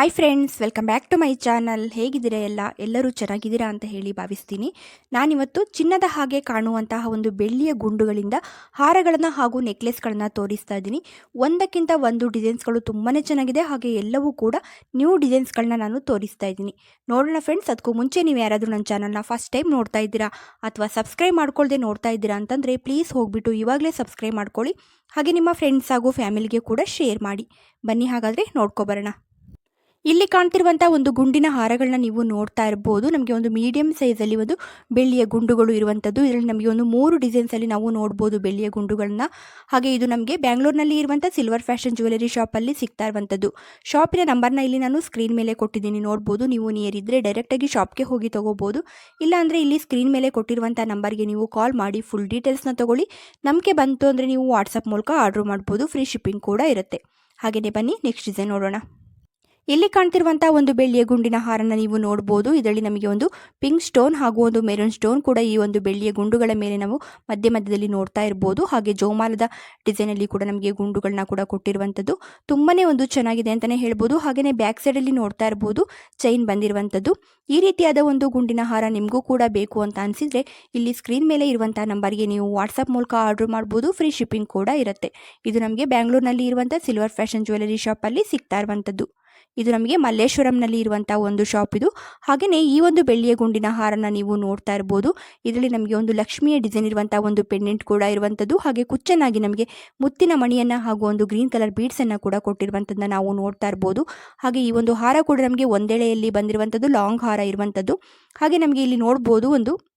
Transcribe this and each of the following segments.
Hi friends welcome back to my channel ಹೇಗಿದ್ದೀರಾ ಎಲ್ಲ? ಎಲ್ಲರೂ ಚೆನ್ನಾಗಿದ್ದೀರಾ ಅಂತ ಹೇಳಿ ಭಾವಿಸ್ತೀನಿ. ನಾನಿವತ್ತು ಚಿನ್ನದ ಹಾಗೆ ಕಾಣುವಂತಹ ಒಂದು ಬೆಳ್ಳಿಯ ಗುಂಡುಗಳಿಂದ ಹಾರಗಳನ್ನು ಹಾಗೂ ನೆಕ್ಲೆಸ್ಗಳನ್ನು ತೋರಿಸ್ತಾ ಇದ್ದೀನಿ. ಒಂದಕ್ಕಿಂತ ಒಂದು ಡಿಸೈನ್ಸ್ಗಳು ತುಂಬಾ ಚೆನ್ನಾಗಿದೆ. ಹಾಗೆ ಎಲ್ಲವೂ ಕೂಡ ನ್ಯೂ ಡಿಸೈನ್ಸ್ಗಳನ್ನ ನಾನು ತೋರಿಸ್ತಾ ಇದ್ದೀನಿ. ನೋಡೋಣ ಫ್ರೆಂಡ್ಸ್ ಅದಕ್ಕೂ ಮುಂಚೆ ನೀವು ಯಾರಾದರೂ ನನ್ನ ಚಾನಲ್ನ ಫಸ್ಟ್ ಟೈಮ್ ನೋಡ್ತಾ ಇದ್ದೀರಾ ಅಥವಾ ಸಬ್ಸ್ಕ್ರೈಬ್ ಮಾಡ್ಕೊಳ್ಳದೆ ನೋಡ್ತಾ ಇದ್ದೀರಾ ಅಂತಂದರೆ ಪ್ಲೀಸ್ ಹೋಗಿಬಿಟ್ಟು ಇವಾಗಲೇ ಸಬ್ಸ್ಕ್ರೈಬ್ ಮಾಡ್ಕೊಳ್ಳಿ. ಹಾಗೆ ನಿಮ್ಮ ಫ್ರೆಂಡ್ಸ್ ಹಾಗೂ ಫ್ಯಾಮಿಲಿಗೆ ಕೂಡ ಶೇರ್ ಮಾಡಿ. ಬನ್ನಿ ಹಾಗಾದರೆ ನೋಡ್ಕೊಬರೋಣ ಇಲ್ಲಿ ಕಾಣ್ತಿರುವಂತಹ ಒಂದು ಗುಂಡಿನ ಹಾರಗಳನ್ನ ನೀವು ನೋಡ್ತಾ ಇರ್ಬೋದು. ನಮಗೆ ಒಂದು ಮೀಡಿಯಂ ಅಲ್ಲಿ ಒಂದು ಬೆಳ್ಳಿಯ ಗುಂಡುಗಳು ಇರುವಂಥದ್ದು ಇದರಲ್ಲಿ ನಮಗೆ ಒಂದು ಮೂರು ಡಿಸೈನ್ಸ್ ಅಲ್ಲಿ ನಾವು ನೋಡ್ಬೋದು ಬೆಳ್ಳಿಯ ಗುಂಡುಗಳನ್ನ. ಹಾಗೆ ಇದು ನಮಗೆ ಬ್ಯಾಂಗ್ಳೂರ್ನಲ್ಲಿ ಇರುವಂಥ ಸಿಲ್ವರ್ ಫ್ಯಾಷನ್ ಜ್ಯುವೆಲರಿ ಶಾಪಲ್ಲಿ ಸಿಗ್ತಾ ಇರುವಂಥದ್ದು ಶಾಪಿನ ನಂಬರ್ನ ಇಲ್ಲಿ ನಾನು ಸ್ಕ್ರೀನ್ ಮೇಲೆ ಕೊಟ್ಟಿದ್ದೀನಿ. ನೋಡ್ಬೋದು. ನೀವು ನಿಯರ್ ಇದ್ದರೆ ಡೈರೆಕ್ಟಾಗಿ ಶಾಪ್ಗೆ ಹೋಗಿ ತೊಗೋಬೋದು. ಇಲ್ಲಾಂದರೆ ಇಲ್ಲಿ ಸ್ಕ್ರೀನ್ ಮೇಲೆ ಕೊಟ್ಟಿರುವಂತಹ ನಂಬರ್ಗೆ ನೀವು ಕಾಲ್ ಮಾಡಿ. ಫುಲ್ ಡೀಟೇಲ್ಸ್ನ ತಗೊಳ್ಳಿ. ನಮಗೆ ಬಂತು ಅಂದರೆ ನೀವು ವಾಟ್ಸಪ್ ಮೂಲಕ ಆರ್ಡರ್ ಮಾಡ್ಬೋದು. ಫ್ರೀ ಶಿಪ್ಪಿಂಗ್ ಕೂಡ ಇರುತ್ತೆ. ಹಾಗೆಯೇ ಬನ್ನಿ. ನೆಕ್ಸ್ಟ್ ಡಿಸೈನ್ ನೋಡೋಣ. ಇಲ್ಲಿ ಕಾಣ್ತಿರುವಂತಹ ಒಂದು ಬೆಳ್ಳಿಯ ಗುಂಡಿನ ಹಾರನ ನೀವು ನೋಡಬಹುದು ಇದರಲ್ಲಿ ನಮಗೆ ಒಂದು ಪಿಂಕ್ ಸ್ಟೋನ್ ಹಾಗೂ ಒಂದು ಮೆರೂನ್ ಸ್ಟೋನ್ ಕೂಡ ಈ ಒಂದು ಬೆಳ್ಳಿಯ ಗುಂಡುಗಳ ಮೇಲೆ ನಾವು ಮಧ್ಯ ಮಧ್ಯದಲ್ಲಿ ನೋಡ್ತಾ ಇರಬಹುದು ಹಾಗೆ ಜೋಮಾಲದ ಡಿಸೈನ್ ಅಲ್ಲಿ ಕೂಡ ನಮಗೆ ಗುಂಡುಗಳನ್ನ ಕೂಡ ಕೊಟ್ಟಿರುವಂತದ್ದು. ತುಂಬಾನೇ ಒಂದು ಚೆನ್ನಾಗಿದೆ ಅಂತಾನೆ ಹೇಳ್ಬೋದು. ಹಾಗೆನೆ ಬ್ಯಾಕ್ ಸೈಡ್ ಅಲ್ಲಿ ನೋಡ್ತಾ ಇರಬಹುದು ಚೈನ್ ಬಂದಿರುವಂತದ್ದು. ಈ ರೀತಿಯಾದ ಒಂದು ಗುಂಡಿನ ಹಾರ ನಿಮಗೂ ಕೂಡ ಬೇಕು ಅಂತ ಅನ್ಸಿದ್ರೆ ಇಲ್ಲಿ ಸ್ಕ್ರೀನ್ ಮೇಲೆ ಇರುವಂಥ ನಂಬರ್ಗೆ ನೀವು ವಾಟ್ಸಪ್ ಮೂಲಕ ಆರ್ಡರ್ ಮಾಡಬಹುದು ಫ್ರೀ ಶಿಪ್ಪಿಂಗ್ ಕೂಡ ಇರುತ್ತೆ. ಇದು ನಮಗೆ ಬ್ಯಾಂಗ್ಳೂರ್ನಲ್ಲಿ ಇರುವಂತಹ ಸಿಲ್ವರ್ ಫ್ಯಾಷನ್ ಜ್ಯುವೆಲರಿ ಅಲ್ಲಿ ಸಿಗ್ತಾ ಇರುವಂಥದ್ದು ಇದು ನಮಗೆ ಮಲ್ಲೇಶ್ವರಂನಲ್ಲಿ ಇರುವಂತಹ ಒಂದು ಶಾಪ್ ಇದು. ಹಾಗೆಯೇ ಈ ಒಂದು ಬೆಳ್ಳಿಯ ಗುಂಡಿನ ಹಾರನ ನೀವು ನೋಡ್ತಾ ಇರ್ಬೋದು. ಇದರಲ್ಲಿ ನಮಗೆ ಒಂದು ಲಕ್ಷ್ಮಿಯ ಡಿಸೈನ್ ಇರುವಂತಹ ಒಂದು ಪೆಂಡೆಂಟ್ ಕೂಡ ಇರುವಂಥದ್ದು. ಹಾಗೆ ಕುಚ್ಚನಾಗಿ ನಮಗೆ ಮುತ್ತಿನ ಮಣಿಯನ್ನ ಹಾಗೂ ಒಂದು ಗ್ರೀನ್ ಕಲರ್ ಬೀಡ್ಸನ್ನು ಕೂಡ ಕೊಟ್ಟಿರುವಂಥದ್ದನ್ನ ನಾವು ನೋಡ್ತಾ ಇರ್ಬೋದು. ಹಾಗೆ ಈ ಒಂದು ಹಾರ ಕೂಡ ನಮಗೆ ಒಂದೆಳೆಯಲ್ಲಿ ಬಂದಿರುವಂಥದ್ದು ಲಾಂಗ್ ಹಾರ ಇರುವಂಥದ್ದು. ಹಾಗೆ ನಮಗೆ ಇಲ್ಲಿ ನೋಡಬಹುದು ಒಂದು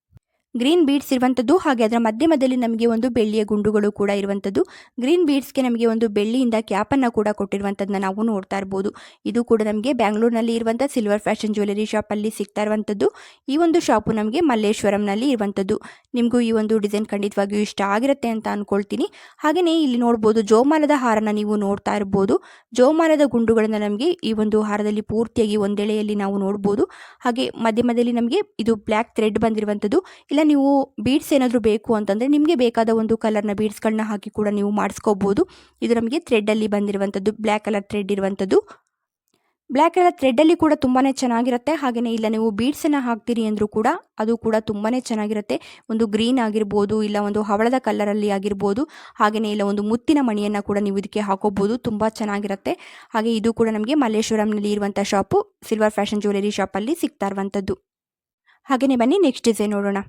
ಗ್ರೀನ್ ಬೀಡ್ಸ್ ಇರುವಂಥದ್ದು ಹಾಗೆ ಅದರ ಮಧ್ಯ ಮಧ್ಯದಲ್ಲಿ ನಮಗೆ ಒಂದು ಬೆಳ್ಳಿಯ ಗುಂಡುಗಳು ಕೂಡ ಇರುವಂಥದ್ದು ಗ್ರೀನ್ ಬೀಡ್ಸ್ಗೆ ನಮಗೆ ಒಂದು ಬೆಳ್ಳಿಯಿಂದ ಕ್ಯಾಪನ್ನು ಕೂಡ ಕೊಟ್ಟಿರುವಂಥದ್ದನ್ನ ನಾವು ನೋಡ್ತಾ ಇರ್ಬೋದು. ಇದು ಕೂಡ ನಮಗೆ ಬ್ಯಾಂಗ್ಳೂರ್ನಲ್ಲಿ ಇರುವಂಥ ಸಿಲ್ವರ್ ಫ್ಯಾಷನ್ ಜ್ಯುವೆಲರಿ ಶಾಪಲ್ಲಿ ಸಿಗ್ತಾ ಇರುವಂಥದ್ದು ಈ ಒಂದು ಶಾಪು ನಮಗೆ ಮಲ್ಲೇಶ್ವರಂನಲ್ಲಿ ಇರುವಂಥದ್ದು ನಿಮಗೂ ಈ ಒಂದು ಡಿಸೈನ್ ಖಂಡಿತವಾಗಿಯೂ ಇಷ್ಟ ಆಗಿರುತ್ತೆ ಅಂತ ಅಂದ್ಕೊಳ್ತೀನಿ ಹಾಗೆಯೇ ಇಲ್ಲಿ ನೋಡ್ಬೋದು ಜೋಮಾಲದ ಹಾರನ ನೀವು ನೋಡ್ತಾ ಇರ್ಬೋದು. ಜೋಮಾಲದ ಗುಂಡುಗಳನ್ನು ನಮಗೆ ಈ ಒಂದು ಹಾರದಲ್ಲಿ ಪೂರ್ತಿಯಾಗಿ ಒಂದೆಳೆಯಲ್ಲಿ ನಾವು ನೋಡ್ಬೋದು. ಹಾಗೆ ಮಧ್ಯ ಮಧ್ಯದಲ್ಲಿ ನಮಗೆ ಇದು ಬ್ಲ್ಯಾಕ್ ಥ್ರೆಡ್ ಬಂದಿರುವಂಥದ್ದು ಇಲ್ಲ ನೀವು ಬೀಡ್ಸ್ ಏನಾದರೂ ಬೇಕು ಅಂತಂದರೆ ನಿಮಗೆ ಬೇಕಾದ ಒಂದು ಕಲರ್ನ ಬೀಡ್ಸ್ಗಳನ್ನ ಹಾಕಿ ಕೂಡ ನೀವು ಮಾಡಿಸ್ಕೋಬೋದು. ಇದು ನಮಗೆ ಥ್ರೆಡ್ಡಲ್ಲಿ ಬಂದಿರುವಂಥದ್ದು ಬ್ಲ್ಯಾಕ್ ಕಲರ್ ಥ್ರೆಡ್ ಇರುವಂಥದ್ದು ಬ್ಲ್ಯಾಕ್ ಕಲರ್ ಥ್ರೆಡ್ಡಲ್ಲಿ ಕೂಡ ತುಂಬಾ ಚೆನ್ನಾಗಿರುತ್ತೆ. ಹಾಗೆಯೇ ಇಲ್ಲ, ನೀವು ಬೀಡ್ಸನ್ನು ಹಾಕ್ತೀರಿ ಅಂದರೂ ಕೂಡ ಅದು ಕೂಡ ತುಂಬಾ ಚೆನ್ನಾಗಿರುತ್ತೆ. ಒಂದು ಗ್ರೀನ್ ಆಗಿರ್ಬೋದು, ಇಲ್ಲ ಒಂದು ಹವಳದ ಕಲರಲ್ಲಿ ಆಗಿರ್ಬೋದು ಹಾಗೆಯೇ ಇಲ್ಲ ಒಂದು ಮುತ್ತಿನ ಮಣಿಯನ್ನು ಕೂಡ ನೀವು ಇದಕ್ಕೆ ಹಾಕೋಬೋದು. ತುಂಬ ಚೆನ್ನಾಗಿರುತ್ತೆ. ಹಾಗೆ ಇದು ಕೂಡ ನಮಗೆ ಮಲ್ಲೇಶ್ವರಂನಲ್ಲಿ ಇರುವಂಥ ಶಾಪು ಸಿಲ್ವರ್ ಫ್ಯಾಷನ್ ಜ್ಯುವೆಲರಿ ಶಾಪಲ್ಲಿ ಸಿಗ್ತಾ ಇರುವಂಥದ್ದು ಹಾಗೆಯೇ ಬನ್ನಿ ನೆಕ್ಸ್ಟ್ ಡಿಸೈನ್ ನೋಡೋಣ.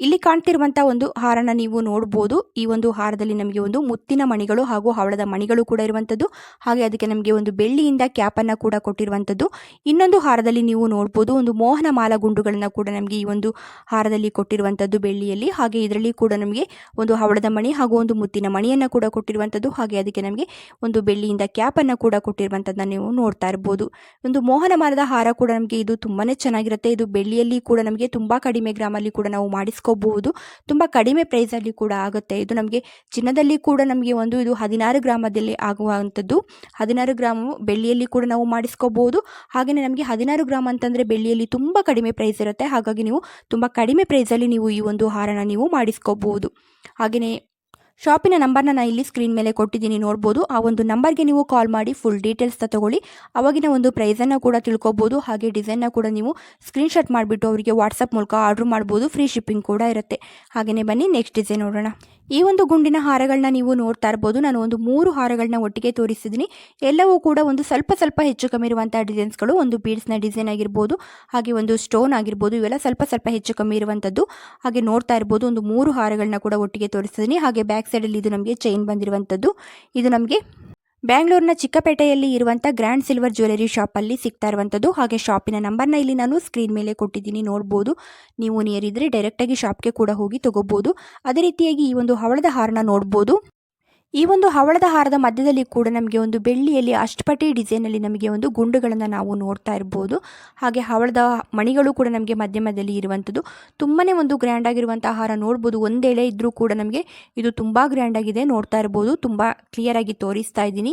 ಇಲ್ಲಿ ಕಾಣ್ತಿರುವಂತಹ ಒಂದು ಹಾರನ ನೀವು ನೋಡಬಹುದು ಈ ಒಂದು ಹಾರದಲ್ಲಿ ನಮಗೆ ಒಂದು ಮುತ್ತಿನ ಮಣಿಗಳು ಹಾಗೂ ಹವಳದ ಮಣಿಗಳು ಕೂಡ ಇರುವಂತದ್ದು. ಹಾಗೆ ಅದಕ್ಕೆ ನಮಗೆ ಒಂದು ಬೆಳ್ಳಿಯಿಂದ ಕ್ಯಾಪ್ ಅನ್ನ ಕೂಡ ಕೊಟ್ಟಿರುವಂತದ್ದು. ಇನ್ನೊಂದು ಹಾರದಲ್ಲಿ ನೀವು ನೋಡಬಹುದು ಒಂದು ಮೋಹನ ಮಾಲ ಗುಂಡುಗಳನ್ನ ಕೂಡ ನಮಗೆ ಈ ಒಂದು ಹಾರದಲ್ಲಿ ಕೊಟ್ಟಿರುವಂತದ್ದು ಬೆಳ್ಳಿಯಲ್ಲಿ. ಹಾಗೆ ಇದರಲ್ಲಿ ಕೂಡ ನಮಗೆ ಒಂದು ಹವಳದ ಮಣಿ ಹಾಗೂ ಒಂದು ಮುತ್ತಿನ ಮಣಿಯನ್ನ ಕೂಡ ಕೊಟ್ಟಿರುವಂತದ್ದು. ಹಾಗೆ ಅದಕ್ಕೆ ನಮಗೆ ಒಂದು ಬೆಳ್ಳಿಯಿಂದ ಕ್ಯಾಪ್ ಅನ್ನ ಕೂಡ ಕೊಟ್ಟಿರುವಂತದ್ದನ್ನ ನೀವು ನೋಡ್ತಾ ಇರಬಹುದು ಒಂದು ಮೋಹನ ಮಾಲದ ಹಾರ ಕೂಡ ನಮಗೆ ಇದು ತುಂಬಾನೇ ಚೆನ್ನಾಗಿರುತ್ತೆ. ಇದು ಬೆಳ್ಳಿಯಲ್ಲಿ ಕೂಡ ನಮಗೆ ತುಂಬಾ ಕಡಿಮೆ ಗ್ರಾಮಲ್ಲಿ ಕೂಡ ನಾವು ಮಾಡಿಸ್ಕೋಬಹುದು ತುಂಬ ಕಡಿಮೆ ಪ್ರೈಸಲ್ಲಿ ಕೂಡ ಆಗುತ್ತೆ. ಇದು ನಮಗೆ ಚಿನ್ನದಲ್ಲಿ ಕೂಡ ನಮಗೆ ಒಂದು ಇದು ಹದಿನಾರು ಗ್ರಾಮದಲ್ಲಿ ಆಗುವಂಥದ್ದು. ಹದಿನಾರು ಗ್ರಾಮ ಬೆಳ್ಳಿಯಲ್ಲಿ ಕೂಡ ನಾವು ಮಾಡಿಸ್ಕೋಬಹುದು. ಹಾಗೆಯೇ ನಮಗೆ ಹದಿನಾರು ಗ್ರಾಮ್ ಅಂತಂದರೆ ಬೆಳ್ಳಿಯಲ್ಲಿ ತುಂಬ ಕಡಿಮೆ ಪ್ರೈಸ್ ಇರುತ್ತೆ. ಹಾಗಾಗಿ ನೀವು ತುಂಬ ಕಡಿಮೆ ಪ್ರೈಸಲ್ಲಿ ನೀವು ಈ ಒಂದು ಹಾರನ ನೀವು ಮಾಡಿಸ್ಕೋಬಹುದು. ಹಾಗೆಯೇ ಶಾಪಿನ ನಂಬರ್ನ ನಾನು ಇಲ್ಲಿ ಸ್ಕ್ರೀನ್ ಮೇಲೆ ಕೊಟ್ಟಿದ್ದೀನಿ, ನೋಡ್ಬೋದು. ಆ ಒಂದು ನಂಬರ್ಗೆ ನೀವು ಕಾಲ್ ಮಾಡಿ ಫುಲ್ ಡೀಟೇಲ್ಸ್ ತಗೊಳ್ಳಿ. ಅವಾಗಿನ ಒಂದು ಪ್ರೈಸನ್ನು ಕೂಡ ತಿಳ್ಕೊಬೋದು. ಹಾಗೆ ಡಿಸೈನ್ನ ಕೂಡ ನೀವು ಸ್ಕ್ರೀನ್ಶಾಟ್ ಮಾಡಿಬಿಟ್ಟು ಅವರಿಗೆ ವಾಟ್ಸಪ್ ಮೂಲಕ ಆರ್ಡ್ರ್ ಮಾಡ್ಬೋದು. ಫ್ರೀ ಶಿಪ್ಪಿಂಗ್ ಕೂಡ ಇರುತ್ತೆ. ಹಾಗೆಯೇ ಬನ್ನಿ ನೆಕ್ಸ್ಟ್ ಡಿಸೈನ್ ನೋಡೋಣ. ಈ ಒಂದು ಗುಂಡಿನ ಹಾರಗಳನ್ನ ನೀವು ನೋಡ್ತಾ ಇರ್ಬೋದು. ನಾನು ಒಂದು ಮೂರು ಹಾರಗಳನ್ನ ಒಟ್ಟಿಗೆ ತೋರಿಸಿದ್ದೀನಿ. ಎಲ್ಲವೂ ಕೂಡ ಒಂದು ಸ್ವಲ್ಪ ಸ್ವಲ್ಪ ಹೆಚ್ಚು ಕಮ್ಮಿ ಇರುವಂಥ ಡಿಸೈನ್ಸ್ಗಳು, ಒಂದು ಬೀಡ್ಸ್ನ ಡಿಸೈನ್ ಆಗಿರ್ಬೋದು, ಹಾಗೆ ಒಂದು ಸ್ಟೋನ್ ಆಗಿರ್ಬೋದು, ಇವೆಲ್ಲ ಸ್ವಲ್ಪ ಸ್ವಲ್ಪ ಹೆಚ್ಚು ಕಮ್ಮಿ ಇರುವಂಥದ್ದು. ಹಾಗೆ ನೋಡ್ತಾ ಇರ್ಬೋದು, ಒಂದು ಮೂರು ಹಾರಗಳನ್ನ ಕೂಡ ಒಟ್ಟಿಗೆ ತೋರಿಸಿದ್ದೀನಿ. ಹಾಗೆ ಬ್ಯಾಕ್ ಸೈಡಲ್ಲಿ ಇದು ನಮಗೆ ಚೈನ್ ಬಂದಿರುವಂಥದ್ದು. ಇದು ನಮಗೆ ಬ್ಯಾಂಗ್ಳೂರಿನ ಚಿಕ್ಕಪೇಟೆಯಲ್ಲಿ ಇರುವಂಥ ಗ್ರ್ಯಾಂಡ್ ಸಿಲ್ವರ್ ಜ್ಯುವೆಲರಿ ಶಾಪಲ್ಲಿ ಸಿಗ್ತಾ ಇರುವಂಥದ್ದು ಹಾಗೆ ಶಾಪಿನ ನಂಬರ್ನ ಇಲ್ಲಿ ನಾನು ಸ್ಕ್ರೀನ್ ಮೇಲೆ ಕೊಟ್ಟಿದ್ದೀನಿ, ನೋಡ್ಬೋದು. ನೀವು ನಿಯರ್ ಇದ್ದರೆ ಡೈರೆಕ್ಟಾಗಿ ಶಾಪ್ಗೆ ಕೂಡ ಹೋಗಿ ತೊಗೋಬೋದು. ಅದೇ ರೀತಿಯಾಗಿ ಈ ಒಂದು ಹವಳದ ಹಾರನ ನೋಡ್ಬೋದು. ಈ ಒಂದು ಹವಳದ ಹಾರದ ಮಧ್ಯದಲ್ಲಿ ಕೂಡ ನಮಗೆ ಒಂದು ಬೆಳ್ಳಿಯಲ್ಲಿ ಅಷ್ಟಪಟಿ ಡಿಸೈನಲ್ಲಿ ನಮಗೆ ಒಂದು ಗುಂಡುಗಳನ್ನು ನಾವು ನೋಡ್ತಾ ಇರ್ಬೋದು. ಹಾಗೆ ಹವಳದ ಮಣಿಗಳು ಕೂಡ ನಮಗೆ ಮಧ್ಯ ಮಧ್ಯದಲ್ಲಿ ಇರುವಂಥದ್ದು. ತುಂಬಾನೇ ಒಂದು ಗ್ರ್ಯಾಂಡ್ ಆಗಿರುವಂಥ ಹಾರ ನೋಡ್ಬೋದು. ಒಂದೆಳೆ ಇದ್ದರೂ ಕೂಡ ನಮಗೆ ಇದು ತುಂಬ ಗ್ರ್ಯಾಂಡ್ ಆಗಿದೆ ನೋಡ್ತಾ ಇರ್ಬೋದು. ತುಂಬ ಕ್ಲಿಯರಾಗಿ ತೋರಿಸ್ತಾ ಇದ್ದೀನಿ.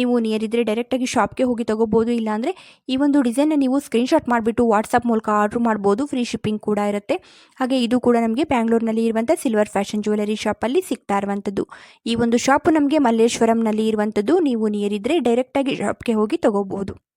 ನೀವು ನಿಯರ್ ಡೈರೆಕ್ಟ್ ಡೈರೆಕ್ಟಾಗಿ ಶಾಪ್ಗೆ ಹೋಗಿ ತಗೋಬೋದು. ಇಲ್ಲಾಂದರೆ ಈ ಒಂದು ಡಿಸೈನ್ನ ನೀವು ಸ್ಕ್ರೀನ್ಶಾಟ್ ಮಾಡಿಬಿಟ್ಟು ವಾಟ್ಸಪ್ ಮೂಲಕ ಆರ್ಡ್ರ್ ಮಾಡ್ಬೋದು. ಫ್ರೀ ಶಿಪ್ಪಿಂಗ್ ಕೂಡ ಇರುತ್ತೆ. ಹಾಗೆ ಇದು ಕೂಡ ನಮಗೆ ಬ್ಯಾಂಗ್ಳೂರ್ನಲ್ಲಿ ಇರುವಂಥ ಸಿಲ್ವರ್ ಫ್ಯಾಷನ್ ಜ್ಯುವೆಲರಿ ಶಾಪಲ್ಲಿ ಸಿಗ್ತಾ ಇರುವಂಥದ್ದು. ಈ ಒಂದು ಶಾಪು ನಮಗೆ ಮಲ್ಲೇಶ್ವರಂನಲ್ಲಿ ಇರುವಂಥದ್ದು. ನೀವು ನೀರಿದ್ರೆ ಇದ್ದರೆ ಡೈರೆಕ್ಟಾಗಿ ಶಾಪ್ಗೆ ಹೋಗಿ ತೊಗೋಬೋದು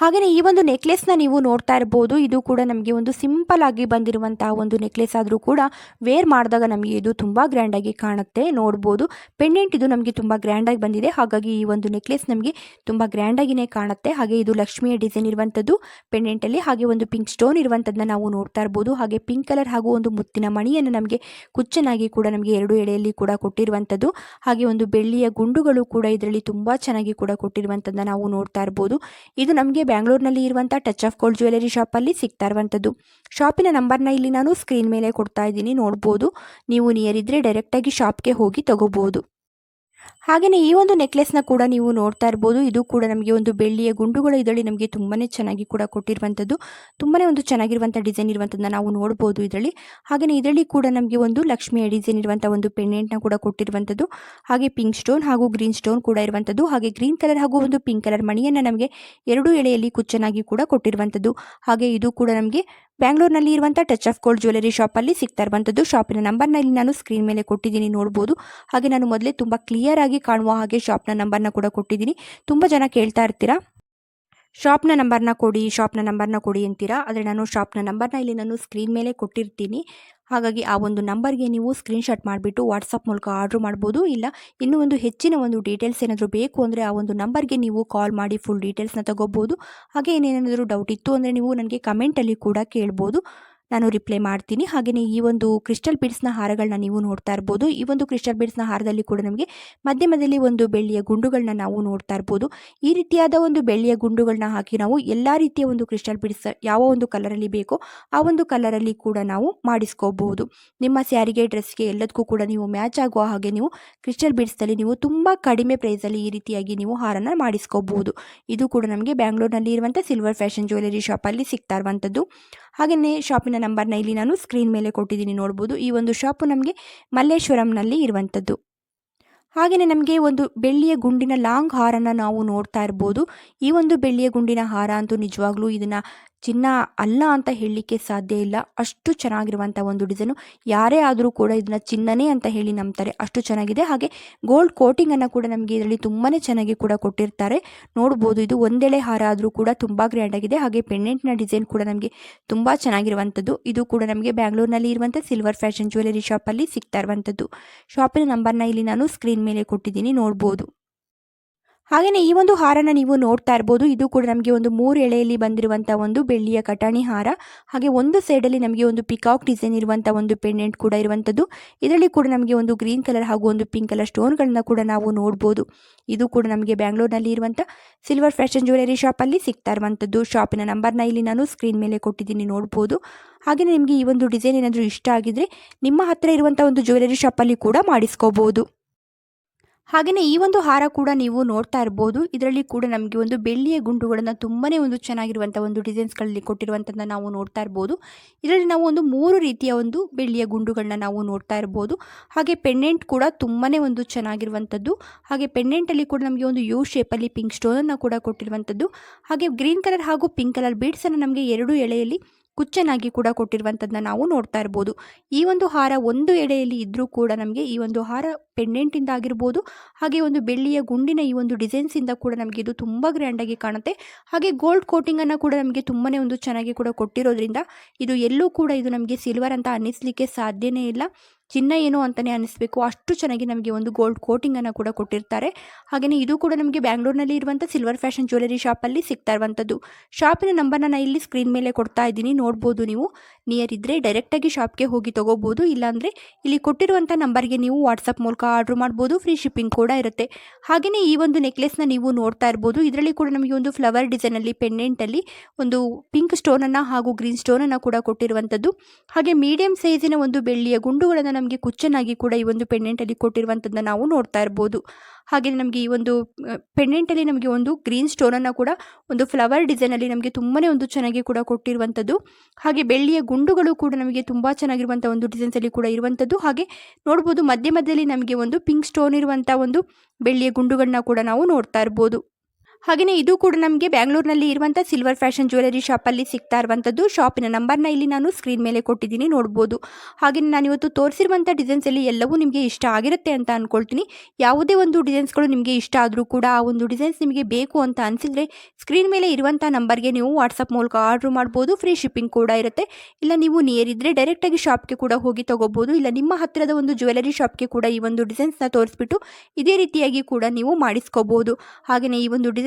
ಹಾಗೆಯೇ ಈ ಒಂದು ನೆಕ್ಲೆಸ್ನ ನೀವು ನೋಡ್ತಾ ಇರ್ಬೋದು. ಇದು ಕೂಡ ನಮಗೆ ಒಂದು ಸಿಂಪಲ್ ಆಗಿ ಬಂದಿರುವಂತಹ ಒಂದು ನೆಕ್ಲೆಸ್ ಆದರೂ ಕೂಡ ವೇರ್ ಮಾಡಿದಾಗ ನಮಗೆ ಇದು ತುಂಬ ಗ್ರ್ಯಾಂಡಾಗಿ ಕಾಣುತ್ತೆ. ನೋಡ್ಬೋದು. ಪೆಂಡೆಂಟ್ ಇದು ನಮಗೆ ತುಂಬ ಗ್ರ್ಯಾಂಡಾಗಿ ಬಂದಿದೆ. ಹಾಗಾಗಿ ಈ ಒಂದು ನೆಕ್ಲೆಸ್ ನಮಗೆ ತುಂಬ ಆಗಿನೇ ಕಾಣುತ್ತೆ. ಹಾಗೆ ಇದು ಲಕ್ಷ್ಮಿಯ ಡಿಸೈನ್ ಇರುವಂಥದ್ದು ಪೆಂಡೆಂಟಲ್ಲಿ ಹಾಗೆ ಒಂದು ಪಿಂಕ್ ಸ್ಟೋನ್ ಇರುವಂಥದ್ದನ್ನ ನಾವು ನೋಡ್ತಾ ಇರ್ಬೋದು. ಹಾಗೆ ಪಿಂಕ್ ಕಲರ್ ಹಾಗೂ ಒಂದು ಮುತ್ತಿನ ಮಣಿಯನ್ನು ನಮಗೆ ಕುಚ್ಚನಾಗಿ ಕೂಡ ನಮಗೆ ಎರಡು ಎಳೆಯಲ್ಲಿ ಕೂಡ ಕೊಟ್ಟಿರುವಂಥದ್ದು. ಹಾಗೆ ಒಂದು ಬೆಳ್ಳಿಯ ಗುಂಡುಗಳು ಕೂಡ ಇದರಲ್ಲಿ ತುಂಬ ಚೆನ್ನಾಗಿ ಕೂಡ ಕೊಟ್ಟಿರುವಂಥದ್ದನ್ನ ನಾವು ನೋಡ್ತಾ ಇರ್ಬೋದು. ಇದು ನಮಗೆ ಬ್ಯಾಂಗ್ಳೂರಿನಲ್ಲಿ ಇರುವಂಥ ಟಚ್ ಆಫ್ ಗೋಲ್ಡ್ ಜ್ಯುವೆಲರಿ ಶಾಪಲ್ಲಿ ಸಿಗ್ತಾ ಇರುವಂಥದ್ದು. ಶಾಪಿನ ನಂಬರ್ನ ಇಲ್ಲಿ ನಾನು ಸ್ಕ್ರೀನ್ ಮೇಲೆ ಕೊಡ್ತಾ ಇದ್ದೀನಿ, ನೋಡ್ಬೋದು. ನೀವು ನಿಯರ್ ಇದ್ದರೆ ಡೈರೆಕ್ಟಾಗಿ ಶಾಪ್ಗೆ ಹೋಗಿ ತಗೋಬೋದು. ಹಾಗೆಯೇ ಈ ಒಂದು ನೆಕ್ಲೆಸ್ನ ಕೂಡ ನೀವು ನೋಡ್ತಾ ಇರ್ಬೋದು. ಇದು ಕೂಡ ನಮಗೆ ಒಂದು ಬೆಳ್ಳಿಯ ಗುಂಡುಗಳ ಇದರಲ್ಲಿ ನಮಗೆ ತುಂಬಾ ಚೆನ್ನಾಗಿ ಕೂಡ ಕೊಟ್ಟಿರುವಂಥದ್ದು ತುಂಬಾ ಒಂದು ಚೆನ್ನಾಗಿರುವಂಥ ಡಿಸೈನ್ ಇರುವಂಥದ್ದನ್ನ ನಾವು ನೋಡ್ಬೋದು ಇದರಲ್ಲಿ. ಹಾಗೆಯೇ ಇದರಲ್ಲಿ ಕೂಡ ನಮಗೆ ಒಂದು ಲಕ್ಷ್ಮಿಯ ಡಿಸೈನ್ ಇರುವಂಥ ಒಂದು ಪೆಂಡೆಂಟ್ನ ಕೂಡ ಕೊಟ್ಟಿರುವಂಥದ್ದು ಹಾಗೆ ಪಿಂಕ್ ಸ್ಟೋನ್ ಹಾಗೂ ಗ್ರೀನ್ ಸ್ಟೋನ್ ಕೂಡ ಇರುವಂಥದ್ದು ಹಾಗೆ ಗ್ರೀನ್ ಕಲರ್ ಹಾಗೂ ಒಂದು ಪಿಂಕ್ ಕಲರ್ ಮಣಿಯನ್ನು ನಮಗೆ ಎರಡು ಎಳೆಯಲ್ಲಿ ಕುಚ್ಚನಾಗಿ ಕೂಡ ಕೊಟ್ಟಿರುವಂಥದ್ದು ಹಾಗೆ ಇದು ಕೂಡ ನಮಗೆ ಬ್ಯಾಂಗ್ಳೂರಿನಲ್ಲಿ ಇರುವಂಥ ಟಚ್ ಆಫ್ ಗೋಲ್ಡ್ ಜ್ಯುವೆಲರಿ ಶಾಪಲ್ಲಿ ಸಿಗ್ತಾ ಇರುವಂಥದ್ದು ಶಾಪಿನ ನಂಬರ್ನ ಇಲ್ಲಿ ನಾನು ಸ್ಕ್ರೀನ್ ಮೇಲೆ ಕೊಟ್ಟಿದ್ದೀನಿ, ನೋಡ್ಬೋದು. ಹಾಗೆ ನಾನು ಮೊದಲೇ ತುಂಬ ಕ್ಲಿಯರ್ ಆಗಿ ಕಾಣುವ ಹಾಗೆ ಶಾಪ್ನ ನಂಬರ್ನ ಕೂಡ ಕೊಟ್ಟಿದ್ದೀನಿ. ತುಂಬ ಜನ ಕೇಳ್ತಾ ಇರ್ತೀರಾ? ಶಾಪ್ನ ನಂಬರ್ನ ಕೊಡಿ ಶಾಪ್ನ ನಂಬರ್ನ ಕೊಡಿ ಅಂತೀರಾ? ಆದರೆ ನಾನು ಶಾಪ್ನ ನಂಬರ್ನ ಇಲ್ಲಿ ನಾನು ಸ್ಕ್ರೀನ್ ಮೇಲೆ ಕೊಟ್ಟಿರ್ತೀನಿ. ಹಾಗಾಗಿ ಆ ಒಂದು ನಂಬರ್ಗೆ ನೀವು ಸ್ಕ್ರೀನ್ಶಾಟ್ ಮಾಡಿಬಿಟ್ಟು ವಾಟ್ಸಪ್ ಮೂಲಕ ಆರ್ಡ್ರ್ ಮಾಡ್ಬೋದು. ಇಲ್ಲ, ಇನ್ನೂ ಒಂದು ಹೆಚ್ಚಿನ ಒಂದು ಡೀಟೇಲ್ಸ್ ಏನಾದರೂ ಬೇಕು ಅಂದರೆ ಆ ಒಂದು ನಂಬರ್ಗೆ ನೀವು ಕಾಲ್ ಮಾಡಿ ಫುಲ್ ಡೀಟೇಲ್ಸ್ನ ತಗೋಬೋದು. ಹಾಗೆ ಏನೇನಾದರೂ ಡೌಟ್ ಇತ್ತು ಅಂದರೆ ನೀವು ನನಗೆ ಕಮೆಂಟಲ್ಲಿ ಕೂಡ ಕೇಳ್ಬೋದು. ನಾನು ರಿಪ್ಲೈ ಮಾಡ್ತೀನಿ. ಹಾಗೆಯೇ ಈ ಒಂದು ಕ್ರಿಸ್ಟಲ್ ಬೀಡ್ಸ್ನ ಹಾರಗಳನ್ನ ನೀವು ನೋಡ್ತಾ ಇರ್ಬೋದು. ಈ ಒಂದು ಕ್ರಿಸ್ಟಲ್ ಬೀಡ್ಸ್ನ ಹಾರದಲ್ಲಿ ಕೂಡ ನಮಗೆ ಮಧ್ಯ ಮಧ್ಯದಲ್ಲಿ ಒಂದು ಬೆಳ್ಳಿಯ ಗುಂಡುಗಳನ್ನ ನಾವು ನೋಡ್ತಾ ಇರ್ಬೋದು. ಈ ರೀತಿಯಾದ ಒಂದು ಬೆಳ್ಳಿಯ ಗುಂಡುಗಳನ್ನ ಹಾಕಿ ನಾವು ಎಲ್ಲ ರೀತಿಯ ಒಂದು ಕ್ರಿಸ್ಟಲ್ ಬೀಡ್ಸ್ ಯಾವ ಒಂದು ಕಲರಲ್ಲಿ ಬೇಕೋ ಆ ಒಂದು ಕಲರಲ್ಲಿ ಕೂಡ ನಾವು ಮಾಡಿಸ್ಕೋಬಹುದು. ನಿಮ್ಮ ಸ್ಯಾರಿಗೆ, ಡ್ರೆಸ್ಗೆ ಎಲ್ಲದಕ್ಕೂ ಕೂಡ ನೀವು ಮ್ಯಾಚ್ ಆಗುವ ಹಾಗೆ ನೀವು ಕ್ರಿಸ್ಟಲ್ ಬೀಡ್ಸ್ನಲ್ಲಿ ನೀವು ತುಂಬ ಕಡಿಮೆ ಪ್ರೈಸಲ್ಲಿ ಈ ರೀತಿಯಾಗಿ ನೀವು ಹಾರನ ಮಾಡಿಸ್ಕೋಬಹುದು. ಇದು ಕೂಡ ನಮಗೆ ಬ್ಯಾಂಗ್ಳೂರ್ನಲ್ಲಿ ಇರುವಂಥ ಸಿಲ್ವರ್ ಫ್ಯಾಷನ್ ಜ್ಯುವೆಲರಿ ಶಾಪಲ್ಲಿ ಸಿಗ್ತಾ ಇರುವಂಥದ್ದು ಹಾಗೆಯೇ ಶಾಪಿನ ನಂಬರ್ನ ಇಲ್ಲಿ ನಾನು ಸ್ಕ್ರೀನ್ ಮೇಲೆ ಕೊಟ್ಟಿದ್ದೀನಿ, ನೋಡ್ಬೋದು. ಈ ಒಂದು ಶಾಪು ನಮಗೆ ಮಲ್ಲೇಶ್ವರಂನಲ್ಲಿ ಇರುವಂಥದ್ದು. ಹಾಗೆಯೇ ನಮಗೆ ಒಂದು ಬೆಳ್ಳಿಯ ಗುಂಡಿನ ಲಾಂಗ್ ಹಾರನ್ನು ನಾವು ನೋಡ್ತಾ ಇರ್ಬೋದು. ಈ ಒಂದು ಬೆಳ್ಳಿಯ ಗುಂಡಿನ ಹಾರ ಅಂತೂ ನಿಜವಾಗ್ಲೂ ಇದನ್ನು ಚಿನ್ನ ಅಲ್ಲ ಅಂತ ಹೇಳಲಿಕ್ಕೆ ಸಾಧ್ಯ ಇಲ್ಲ. ಅಷ್ಟು ಚೆನ್ನಾಗಿರುವಂಥ ಒಂದು ಡಿಸೈನು. ಯಾರೇ ಆದರೂ ಕೂಡ ಇದನ್ನ ಚಿನ್ನನೇ ಅಂತ ಹೇಳಿ ನಂಬ್ತಾರೆ. ಅಷ್ಟು ಚೆನ್ನಾಗಿದೆ. ಹಾಗೆ ಗೋಲ್ಡ್ ಕೋಟಿಂಗನ್ನು ಕೂಡ ನಮಗೆ ಇದರಲ್ಲಿ ತುಂಬಾ ಚೆನ್ನಾಗಿ ಕೂಡ ಕೊಟ್ಟಿರ್ತಾರೆ. ನೋಡ್ಬೋದು ಇದು ಒಂದೆಳೆ ಹಾರ ಆದರೂ ಕೂಡ ತುಂಬ ಗ್ರ್ಯಾಂಡ್ ಆಗಿದೆ. ಹಾಗೆ ಪೆಂಡೆಂಟ್ನ ಡಿಸೈನ್ ಕೂಡ ನಮಗೆ ತುಂಬ ಚೆನ್ನಾಗಿರುವಂಥದ್ದು. ಇದು ಕೂಡ ನಮಗೆ ಬ್ಯಾಂಗ್ಳೂರಿನಲ್ಲಿ ಇರುವಂಥ ಸಿಲ್ವರ್ ಫ್ಯಾಷನ್ ಜ್ಯುವೆಲರಿ ಶಾಪಲ್ಲಿ ಸಿಗ್ತಾ ಇರುವಂಥದ್ದು. ಶಾಪಿನ ನಂಬರ್ನ ಇಲ್ಲಿ ನಾನು ಸ್ಕ್ರೀನ್ ಮೇಲೆ ಕೊಟ್ಟಿದ್ದೀನಿ. ನೋಡ್ಬೋದು. ಹಾಗೆಯೇ ಈ ಒಂದು ಹಾರನ ನೀವು ನೋಡ್ತಾ ಇರ್ಬೋದು. ಇದು ಕೂಡ ನಮಗೆ ಒಂದು ಮೂರು ಎಳೆಯಲ್ಲಿ ಬಂದಿರುವಂಥ ಒಂದು ಬೆಳ್ಳಿಯ ಕಟಾಣಿ ಹಾರ. ಹಾಗೆ ಒಂದು ಸೈಡಲ್ಲಿ ನಮಗೆ ಒಂದು ಪಿಕಾಕ್ ಡಿಸೈನ್ ಇರುವಂಥ ಒಂದು ಪೆಂಡೆಂಟ್ ಕೂಡ ಇರುವಂಥದ್ದು ಇದರಲ್ಲಿ ಕೂಡ ನಮಗೆ ಒಂದು ಗ್ರೀನ್ ಕಲರ್ ಹಾಗೂ ಒಂದು ಪಿಂಕ್ ಕಲರ್ ಸ್ಟೋನ್ಗಳನ್ನ ಕೂಡ ನಾವು ನೋಡ್ಬೋದು. ಇದು ಕೂಡ ನಮಗೆ ಬ್ಯಾಂಗ್ಳೂರ್ನಲ್ಲಿ ಇರುವಂಥ ಸಿಲ್ವರ್ ಫ್ಯಾಷನ್ ಜ್ಯುವೆಲರಿ ಶಾಪಲ್ಲಿ ಸಿಗ್ತಾ ಇರುವಂಥದ್ದು ಶಾಪಿನ ನಂಬರ್ನ ಇಲ್ಲಿ ನಾನು ಸ್ಕ್ರೀನ್ ಮೇಲೆ ಕೊಟ್ಟಿದ್ದೀನಿ, ನೋಡ್ಬೋದು. ಹಾಗೆಯೇ ನಿಮಗೆ ಈ ಒಂದು ಡಿಸೈನ್ ಏನಾದರೂ ಇಷ್ಟ ಆಗಿದರೆ ನಿಮ್ಮ ಹತ್ತಿರ ಇರುವಂಥ ಒಂದು ಜ್ಯುವೆಲರಿ ಶಾಪಲ್ಲಿ ಕೂಡ ಮಾಡಿಸ್ಕೋಬೋದು. ಹಾಗೆಯೇ ಈ ಒಂದು ಹಾರ ಕೂಡ ನೀವು ನೋಡ್ತಾ ಇರ್ಬೋದು. ಇದರಲ್ಲಿ ಕೂಡ ನಮಗೆ ಒಂದು ಬೆಳ್ಳಿಯ ಗುಂಡುಗಳನ್ನು ತುಂಬಾ ಒಂದು ಚೆನ್ನಾಗಿರುವಂಥ ಒಂದು ಡಿಸೈನ್ಸ್ಗಳಲ್ಲಿ ಕೊಟ್ಟಿರುವಂಥದ್ದನ್ನ ನಾವು ನೋಡ್ತಾ ಇರ್ಬೋದು. ಇದರಲ್ಲಿ ನಾವು ಒಂದು ಮೂರು ರೀತಿಯ ಒಂದು ಬೆಳ್ಳಿಯ ಗುಂಡುಗಳನ್ನ ನಾವು ನೋಡ್ತಾ ಇರ್ಬೋದು. ಹಾಗೆ ಪೆಂಡೆಂಟ್ ಕೂಡ ತುಂಬಾ ಒಂದು ಚೆನ್ನಾಗಿರುವಂಥದ್ದು ಹಾಗೆ ಪೆಂಡೆಂಟಲ್ಲಿ ಕೂಡ ನಮಗೆ ಒಂದು ಯು ಶೇಪಲ್ಲಿ ಪಿಂಕ್ ಸ್ಟೋನನ್ನು ಕೂಡ ಕೊಟ್ಟಿರುವಂಥದ್ದು ಹಾಗೆ ಗ್ರೀನ್ ಕಲರ್ ಹಾಗೂ ಪಿಂಕ್ ಕಲರ್ ಬೀಡ್ಸನ್ನು ನಮಗೆ ಎರಡು ಎಳೆಯಲ್ಲಿ ಕುಚ್ಚನಾಗಿ ಕೂಡ ಕೊಟ್ಟಿರುವಂಥದ್ದನ್ನ ನಾವು ನೋಡ್ತಾ ಇರ್ಬೋದು. ಈ ಒಂದು ಹಾರ ಒಂದು ಎಡೆಯಲ್ಲಿ ಇದ್ದರೂ ಕೂಡ ನಮಗೆ ಈ ಒಂದು ಹಾರ ಪೆಂಡೆಂಟಿಂದ ಆಗಿರ್ಬೋದು, ಹಾಗೆ ಒಂದು ಬೆಳ್ಳಿಯ ಗುಂಡಿನ ಈ ಒಂದು ಡಿಸೈನ್ಸಿಂದ ಕೂಡ ನಮಗೆ ಇದು ತುಂಬ ಗ್ರ್ಯಾಂಡಾಗಿ ಕಾಣುತ್ತೆ. ಹಾಗೆ ಗೋಲ್ಡ್ ಕೋಟಿಂಗನ್ನು ಕೂಡ ನಮಗೆ ತುಂಬಾ ಒಂದು ಚೆನ್ನಾಗಿ ಕೂಡ ಕೊಟ್ಟಿರೋದ್ರಿಂದ ಇದು ಎಲ್ಲೂ ಕೂಡ ಇದು ನಮಗೆ ಸಿಲ್ವರ್ ಅಂತ ಅನ್ನಿಸ್ಲಿಕ್ಕೆ ಸಾಧ್ಯನೇ ಇಲ್ಲ. ಚಿನ್ನ ಏನು ಅಂತಲೇ ಅನ್ನಿಸ್ಬೇಕು ಅಷ್ಟು ಚೆನ್ನಾಗಿ ನಮಗೆ ಒಂದು ಗೋಲ್ಡ್ ಕೋಟಿಂಗನ್ನು ಕೂಡ ಕೊಟ್ಟಿರ್ತಾರೆ. ಹಾಗೆಯೇ ಇದು ಕೂಡ ನಮಗೆ ಬ್ಯಾಂಗ್ಳೂರಿನಲ್ಲಿ ಇರುವಂಥ ಸಿಲ್ವರ್ ಫ್ಯಾಷನ್ ಜ್ಯುವೆಲರಿ ಶಾಪಲ್ಲಿ ಸಿಗ್ತಾ ಇರುವಂಥದ್ದು. ಶಾಪಿನ ನಂಬರ್ನ ನಾನು ಇಲ್ಲಿ ಸ್ಕ್ರೀನ್ ಮೇಲೆ ಕೊಡ್ತಾ ಇದ್ದೀನಿ. ನೋಡ್ಬೋದು ನೀವು. ನಿಯರ್ ಇದ್ದರೆ ಡೈರೆಕ್ಟಾಗಿ ಶಾಪ್ಗೆ ಹೋಗಿ ತೊಗೋಬೋದು. ಇಲ್ಲಾಂದರೆ ಇಲ್ಲಿ ಕೊಟ್ಟಿರುವಂಥ ನಂಬರ್ಗೆ ನೀವು ವಾಟ್ಸಪ್ ಮೂಲಕ ಆರ್ಡ್ರ್ ಮಾಡ್ಬೋದು. ಫ್ರೀ ಶಿಪ್ಪಿಂಗ್ ಕೂಡ ಇರುತ್ತೆ. ಹಾಗೆಯೇ ಈ ಒಂದು ನೆಕ್ಲೆಸ್ನ ನೀವು ನೋಡ್ತಾ ಇರ್ಬೋದು. ಇದರಲ್ಲಿ ಕೂಡ ನಮಗೆ ಒಂದು ಫ್ಲವರ್ ಡಿಸೈನಲ್ಲಿ ಪೆಂಡೆಂಟಲ್ಲಿ ಒಂದು ಪಿಂಕ್ ಸ್ಟೋನನ್ನು ಹಾಗೂ ಗ್ರೀನ್ ಸ್ಟೋನನ್ನು ಕೂಡ ಕೊಟ್ಟಿರುವಂಥದ್ದು. ಹಾಗೆ ಮೀಡಿಯಂ ಸೈಜಿನ ಒಂದು ಬೆಳ್ಳಿಯ ಗುಂಡುಗಳನ್ನು ನಮಗೆ ಕುಚ್ಚನಾಗಿ ಕೂಡ ಈ ಒಂದು ಪೆಂಡೆಂಟಲ್ಲಿ ಕೊಟ್ಟಿರುವಂಥದ್ದನ್ನ ನಾವು ನೋಡ್ತಾ ಇರ್ಬೋದು. ಹಾಗೆ ನಮಗೆ ಈ ಒಂದು ಪೆಂಡೆಂಟಲ್ಲಿ ನಮಗೆ ಒಂದು ಗ್ರೀನ್ ಸ್ಟೋನನ್ನು ಕೂಡ, ಒಂದು ಫ್ಲವರ್ ಡಿಸೈನಲ್ಲಿ ನಮಗೆ ತುಂಬಾ ಒಂದು ಚೆನ್ನಾಗಿ ಕೂಡ ಕೊಟ್ಟಿರುವಂಥದ್ದು ಹಾಗೆ ಬೆಳ್ಳಿಯ ಗುಂಡುಗಳು ಕೂಡ ನಮಗೆ ತುಂಬ ಚೆನ್ನಾಗಿರುವಂಥ ಒಂದು ಡಿಸೈನ್ಸಲ್ಲಿ ಕೂಡ ಇರುವಂಥದ್ದು ಹಾಗೆ ನೋಡ್ಬೋದು ಮಧ್ಯ ಮಧ್ಯದಲ್ಲಿ ನಮಗೆ ಒಂದು ಪಿಂಕ್ ಸ್ಟೋನ್ ಇರುವಂಥ ಒಂದು ಬೆಳ್ಳಿಯ ಗುಂಡುಗಳನ್ನ ಕೂಡ ನಾವು ನೋಡ್ತಾ ಇರ್ಬೋದು. ಹಾಗೆಯೇ ಇದು ಕೂಡ ನಮಗೆ ಬ್ಯಾಂಗ್ಳೂರಿನಲ್ಲಿ ಇರುವಂಥ ಸಿಲ್ವರ್ ಫ್ಯಾಷನ್ ಜ್ಯುವೆಲರಿ ಶಾಪಲ್ಲಿ ಸಿಗ್ತಾ ಇರುವಂಥದ್ದು. ಶಾಪಿನ ನಂಬರ್ನ ಇಲ್ಲಿ ನಾನು ಸ್ಕ್ರೀನ್ ಮೇಲೆ ಕೊಟ್ಟಿದ್ದೀನಿ, ನೋಡ್ಬೋದು. ಹಾಗೆಯೇ ನಾನು ಇವತ್ತು ತೋರಿಸಿರುವಂಥ ಡಿಸೈನ್ಸಲ್ಲಿ ಎಲ್ಲವೂ ನಿಮಗೆ ಇಷ್ಟ ಆಗಿರುತ್ತೆ ಅಂತ ಅಂದ್ಕೊಳ್ತೀನಿ ಯಾವುದೇ ಒಂದು ಡಿಸೈನ್ಸ್ಗಳು ನಿಮಗೆ ಇಷ್ಟ ಆದರೂ ಕೂಡ ಆ ಒಂದು ಡಿಸೈನ್ಸ್ ನಿಮಗೆ ಬೇಕು ಅಂತ ಅನಿಸಿದರೆ ಸ್ಕ್ರೀನ್ ಮೇಲೆ ಇರುವಂಥ ನಂಬರ್ಗೆ ನೀವು ವಾಟ್ಸಪ್ ಮೂಲಕ ಆರ್ಡ್ರ್ ಮಾಡ್ಬೋದು. ಫ್ರೀ ಶಿಪ್ಪಿಂಗ್ ಕೂಡ ಇರುತ್ತೆ. ಇಲ್ಲ ನೀವು ನಿಯರ್ ಇದ್ದರೆ ಡೈರೆಕ್ಟಾಗಿ ಶಾಪ್ಗೆ ಕೂಡ ಹೋಗಿ ತೊಗೋಬೋದು. ಇಲ್ಲ ನಿಮ್ಮ ಹತ್ತಿರದ ಒಂದು ಜ್ಯುವೆಲರಿ ಶಾಪ್ಗೆ ಕೂಡ ಈ ಒಂದು ಡಿಸೈನ್ಸ್ನ ತೋರಿಸ್ಬಿಟ್ಟು ಇದೇ ರೀತಿಯಾಗಿ ಕೂಡ ನೀವು ಮಾಡಿಸ್ಕೋಬೋದು. ಹಾಗೆಯೇ ಈ ಒಂದು